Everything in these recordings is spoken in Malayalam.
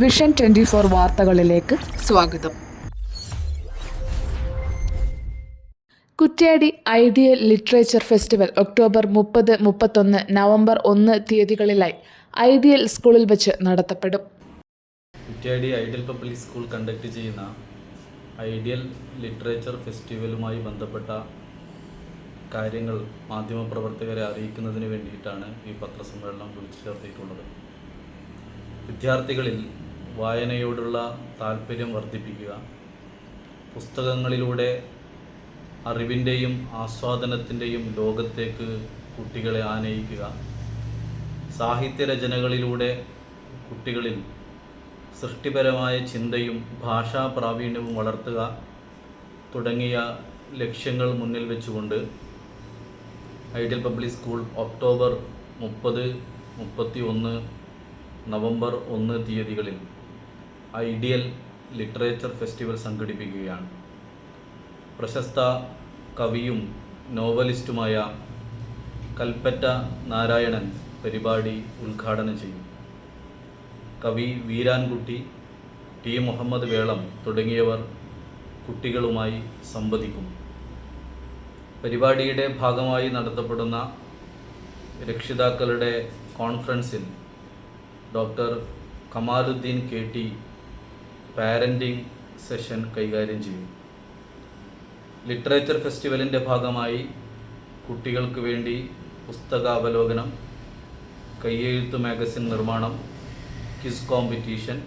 വിഷൻ ട്വന്റി ഫോർ വാർത്തകളിലേക്ക് സ്വാഗതം. Kuttiadi ideal literature festival October മുപ്പത് മുപ്പത്തൊന്ന് നവംബർ ഒന്ന് തീയതികളിലായി ഐഡിയൽ സ്കൂളിൽ വെച്ച് നടത്തപ്പെടും. Kuttiadi ideal public school conduct ചെയ്യുന്ന ഐഡിയൽ ലിറ്ററേച്ചർ ഫെസ്റ്റിവലുമായി ബന്ധപ്പെട്ട കാര്യങ്ങൾ മാധ്യമപ്രവർത്തകരെ അറിയിക്കുന്നതിന് വേണ്ടിയിട്ടാണ് ഈ പത്രസമ്മേളനം വിളിച്ചു ചേർത്തിട്ടുള്ളത് വിദ്യാർത്ഥികളിൽ വായനയോടുള്ള താല്പര്യം വർദ്ധിപ്പിക്കുക. പുസ്തകങ്ങളിലൂടെ അറിവിന്റെയും ആസ്വാദനത്തിന്റെയും ലോകത്തേക്ക് കുട്ടികളെ ആനയിക്കുക. സാഹിത്യരചനകളിലൂടെ കുട്ടികളിൽ സൃഷ്ടിപരമായ ചിന്തയും ഭാഷാ പ്രാവീണ്യവും വളർത്തുക തുടങ്ങിയ ലക്ഷ്യങ്ങൾ മുന്നിൽ വെച്ചുകൊണ്ട് ഐഡിയൽ പബ്ലിക് സ്കൂൾ ഒക്ടോബർ മുപ്പത് മുപ്പത്തി ഒന്ന് നവംബർ ഒന്ന് തീയതികളിൽ ഐഡിയൽ ലിറ്ററേച്ചർ ഫെസ്റ്റിവൽ സംഘടിപ്പിക്കുകയാണ്. പ്രശസ്ത കവിയും നോവലിസ്റ്റുമായ കൽപ്പറ്റ നാരായണൻ പരിപാടി ഉദ്ഘാടനം ചെയ്യും. കവി വീരാൻകുട്ടി ടി. മുഹമ്മദ് വേളം തുടങ്ങിയവർ കുട്ടികളുമായി സംവദിക്കും. പരിപാടിയുടെ ഭാഗമായി നടത്തപ്പെടുന്ന രക്ഷിതാക്കളുടെ കോൺഫറൻസിൽ doctor Kamaluddin K. T. Parenting session കൈകാര്യം ചെയ്യും. ലിറ്ററേച്ചർ ഫെസ്റ്റിവലിന്റെ ഭാഗമായി കുട്ടികൾക്ക് വേണ്ടി പുസ്തകാവലോകനം കയ്യെഴുത്ത് മാഗസിൻ നിർമ്മാണം quiz competition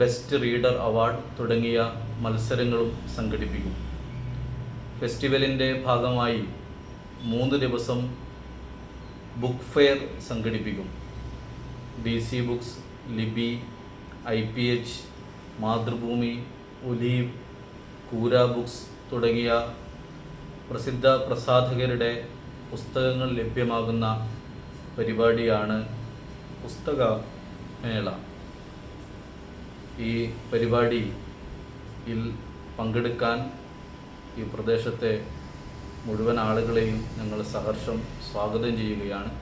best reader award തുടങ്ങിയ മത്സരങ്ങളും സംഘടിപ്പിക്കും. ഫെസ്റ്റിവലിന്റെ ഭാഗമായി മൂന്ന് ദിവസം ബുക്ക് ഫെയർ സംഘടിപ്പിക്കും. D C books Lipi I P H Mathrubhumi Olive കൂര books തുടങ്ങിയ പ്രസിദ്ധ പ്രസാധകരുടെ പുസ്തകങ്ങൾ ലഭ്യമാകുന്ന പരിപാടിയാണ് പുസ്തക മേള ഈ പരിപാടിയിൽ പങ്കെടുക്കാൻ ഈ പ്രദേശത്തെ മുഴുവൻ ആളുകളെയും ഞങ്ങൾ സഹർഷം സ്വാഗതം ചെയ്യുകയാണ്.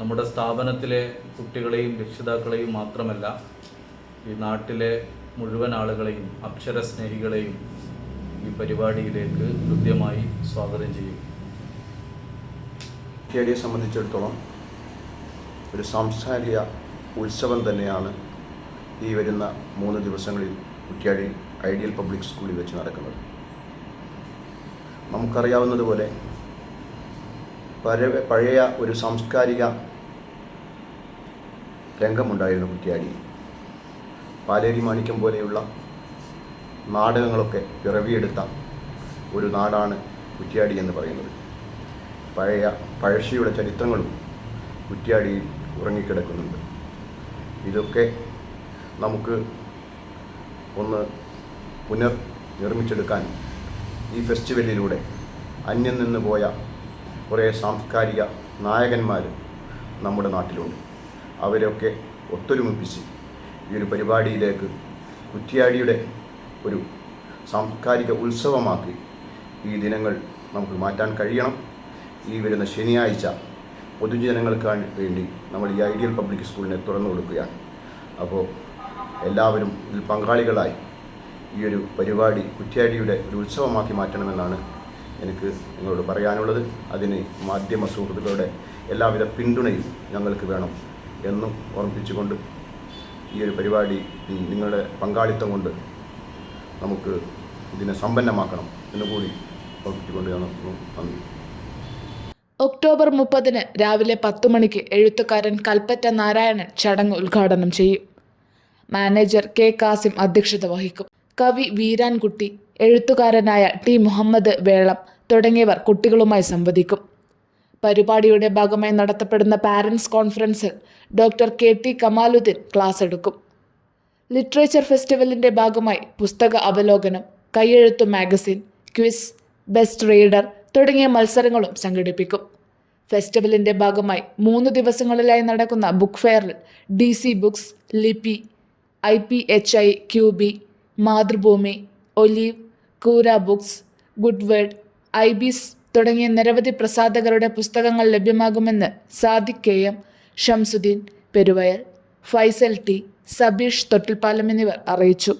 നമ്മുടെ സ്ഥാപനത്തിലെ കുട്ടികളെയും രക്ഷിതാക്കളെയും മാത്രമല്ല ഈ നാട്ടിലെ മുഴുവൻ ആളുകളെയും അക്ഷര സ്നേഹികളെയും ഈ പരിപാടിയിലേക്ക് ഹൃദ്യമായി സ്വാഗതം ചെയ്യും. കേരളയെ സംബന്ധിച്ചിടത്തോളം ഒരു സാംസ്കാരിക ഉത്സവം തന്നെയാണ് ഈ വരുന്ന മൂന്ന് ദിവസങ്ങളിൽ കുറ്റ്യാടി ഐഡിയൽ പബ്ലിക് സ്കൂളിൽ വെച്ച് നടക്കുന്നത്. നമുക്കറിയാവുന്നതുപോലെ പഴയ ഒരു സാംസ്കാരിക രംഗമുണ്ടായിരുന്നു കുറ്റ്യാടി. പാലേരി മാണിക്യം പോലെയുള്ള നാടകങ്ങളൊക്കെ പിറവിയെടുത്ത ഒരു നാടാണ് കുറ്റ്യാടി എന്ന് പറയുന്നത്. പഴയ പഴശ്ശിയുടെ ചരിത്രങ്ങളും കുറ്റ്യാടിയിൽ ഉറങ്ങിക്കിടക്കുന്നുണ്ട്. ഇതൊക്കെ നമുക്ക് ഒന്ന് പുനർ നിർമ്മിച്ചെടുക്കാൻ ഈ ഫെസ്റ്റിവലിലൂടെ അന്യം നിന്ന് പോയ കുറേ സാംസ്കാരിക നായകന്മാർ നമ്മുടെ നാട്ടിലുണ്ട്. അവരൊക്കെ ഒത്തൊരുമിപ്പിച്ച് ഈ ഒരു പരിപാടിയിലേക്ക് കുറ്റിയാടിയുടെ ഒരു സാംസ്കാരിക ഉത്സവമാക്കി ഈ ദിനങ്ങൾ നമുക്ക് മാറ്റാൻ കഴിയണം. ഈ വരുന്ന ശനിയാഴ്ച പൊതുജനങ്ങൾക്ക് വേണ്ടി നമ്മൾ ഈ ഐഡിയൽ പബ്ലിക് സ്കൂളിനെ തുറന്നു കൊടുക്കുകയാണ്. അപ്പോൾ എല്ലാവരും ഇതിൽ പങ്കാളികളായി ഈ ഒരു പരിപാടി കുറ്റ്യാടിയുടെ ഒരു ഉത്സവമാക്കി മാറ്റണമെന്നാണ് എനിക്ക് നിങ്ങളോട് പറയാനുള്ളത്. അതിന് മാധ്യമ സുഹൃത്തുക്കളുടെ എല്ലാവിധ പിന്തുണയും ഞങ്ങൾക്ക് വേണം എന്നും ഓർമ്മിപ്പിച്ചുകൊണ്ട് ഈ ഒരു പരിപാടി നിങ്ങളുടെ പങ്കാളിത്തം കൊണ്ട് നമുക്ക് ഇതിനെ സമ്പന്നമാക്കണം എന്നുകൂടി നിർത്തുന്നു. നന്ദി. ഒക്ടോബർ മുപ്പതിന് രാവിലെ പത്തു മണിക്ക് എഴുത്തുകാരൻ കൽപ്പറ്റ നാരായണൻ ചടങ്ങ് ഉദ്ഘാടനം ചെയ്യും. മാനേജർ കെ കാസിം അധ്യക്ഷത വഹിക്കും. കവി വീരാൻകുട്ടി എഴുത്തുകാരനായ ടി മുഹമ്മദ് വേളം തുടങ്ങിയവർ കുട്ടികളുമായി സംവദിക്കും. പരിപാടിയുടെ ഭാഗമായി നടത്തപ്പെടുന്ന പാരൻസ് കോൺഫറൻസിൽ doctor K T Kamaluddin class എടുക്കും. ലിറ്ററേച്ചർ ഫെസ്റ്റിവലിന്റെ ഭാഗമായി പുസ്തക അവലോകനം കൈയെഴുത്തു മാഗസിൻ ക്വിസ് ബെസ്റ്റ് റീഡർ തുടങ്ങിയ മത്സരങ്ങളും സംഘടിപ്പിക്കും. ഫെസ്റ്റിവലിന്റെ ഭാഗമായി മൂന്ന് ദിവസങ്ങളിലായി നടക്കുന്ന book ഫെയറിൽ D C books Lipi I P H I Q B Mathrubhumi Olive കൂര books Goodword Ibis തുടങ്ങിയ നിരവധി പ്രസാധകരുടെ പുസ്തകങ്ങൾ ലഭ്യമാകുമെന്ന് Sadiq K M Shamsuddin Peruvayal Faisal T Sabeesh Thottilpalam എന്നിവർ അറിയിച്ചു.